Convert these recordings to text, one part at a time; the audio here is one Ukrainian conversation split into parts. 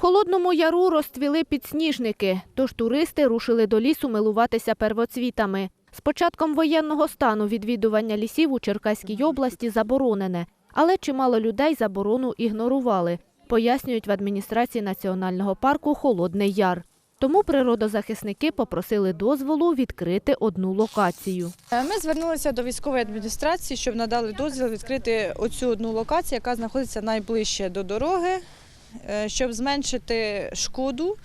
Холодному яру розцвіли підсніжники, тож туристи рушили до лісу милуватися первоцвітами. З початком воєнного стану відвідування лісів у Черкаській області заборонене, але чимало людей заборону ігнорували, пояснюють в адміністрації національного парку Холодний Яр. Тому природозахисники попросили дозволу відкрити одну локацію. Е, Ми звернулися до військової адміністрації, щоб надали дозвіл відкрити оцю одну локацію, яка знаходиться найближче до дороги, щоб зменшити шкоду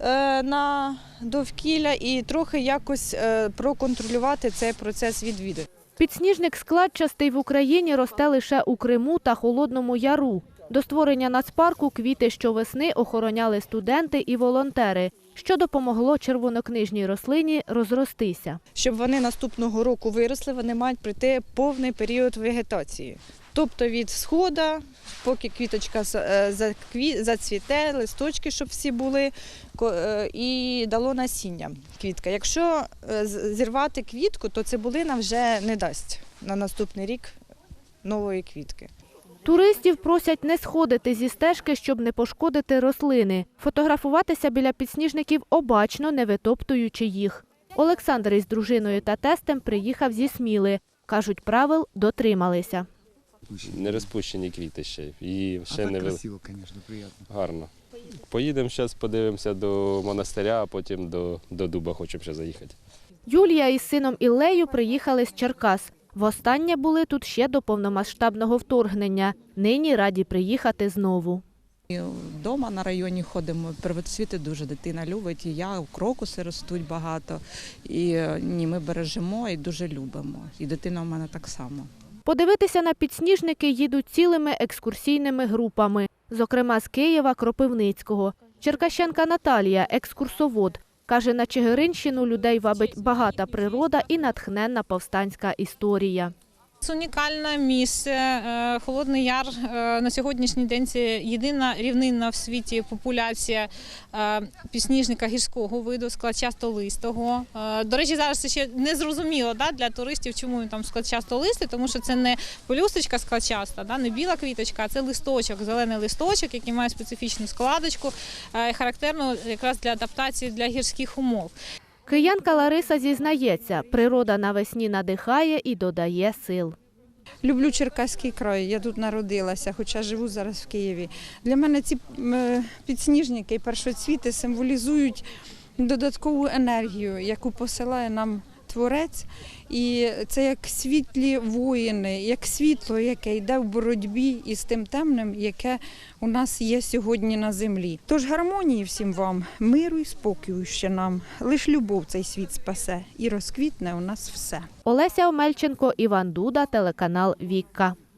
е, на довкілля і трохи якось е, проконтролювати цей процес відвідин. Підсніжник складчастий в Україні росте лише у Криму та Холодному Яру. До створення нацпарку квіти щовесни охороняли студенти і волонтери, що допомогло червонокнижній рослині розростися. Щоб вони наступного року виросли, вони мають пройти повний період вегетації. Тобто від схода, поки квіточка е, зацвіте, листочки, щоб всі були, е, і дало насіння квітка. Якщо е, зірвати квітку, то цибулина вже не дасть на наступний рік нової квітки. Туристів просять не сходити зі стежки, щоб не пошкодити рослини, фотографуватися біля підсніжників обачно, не витоптуючи їх. Олександр із дружиною та тестем приїхав зі Сміли. Кажуть, правил дотрималися. Не розпущені квіти ще. І А так не красиво, конечно, приятно. Гарно. Поїдемо зараз, подивимося до монастиря, а потім до, до дуба хочемо ще заїхати. Юлія із сином Іллею приїхали з Черкас. Востаннє були тут ще до повномасштабного вторгнення. Нині раді приїхати знову. І Вдома на районі ходимо, первоцвіти дуже дитина любить, і я, крокуси ростуть багато. І е, ні, ми бережемо і дуже любимо. І дитина в мене так само. Подивитися на підсніжники їдуть цілими екскурсійними групами, зокрема з Києва, Кропивницького. Черкащенка Наталія, екскурсовод, каже, на Чигиринщину людей вабить багата природа і натхненна повстанська історія. Це унікальне місце. Е, Холодний Яр е, на сьогоднішній день це єдина рівнинна в світі популяція е, пісніжника гірського виду, складчастолистого. До речі, зараз це ще не зрозуміло да, для туристів, чому він там складчастолистий, тому що це не пелюсточка складчаста, да, не біла квіточка, а це листочок, зелений листочок, який має специфічну складочку, характерну якраз для адаптації для гірських умов. Киянка Лариса зізнається, природа навесні надихає і додає сил. Люблю Черкаський край, я тут народилася, хоча живу зараз в Києві. Для мене ці е, підсніжники і першоцвіти символізують додаткову енергію, яку посилає нам творець. І це як світлі воїни, як світло, яке йде в боротьбі із тим темним, яке у нас є сьогодні на землі. Тож гармонії всім вам, миру і спокою ще нам. Лиш любов цей світ спасе і розквітне у нас все. Олеся Омельченко, Іван Дуда, телеканал Вікка.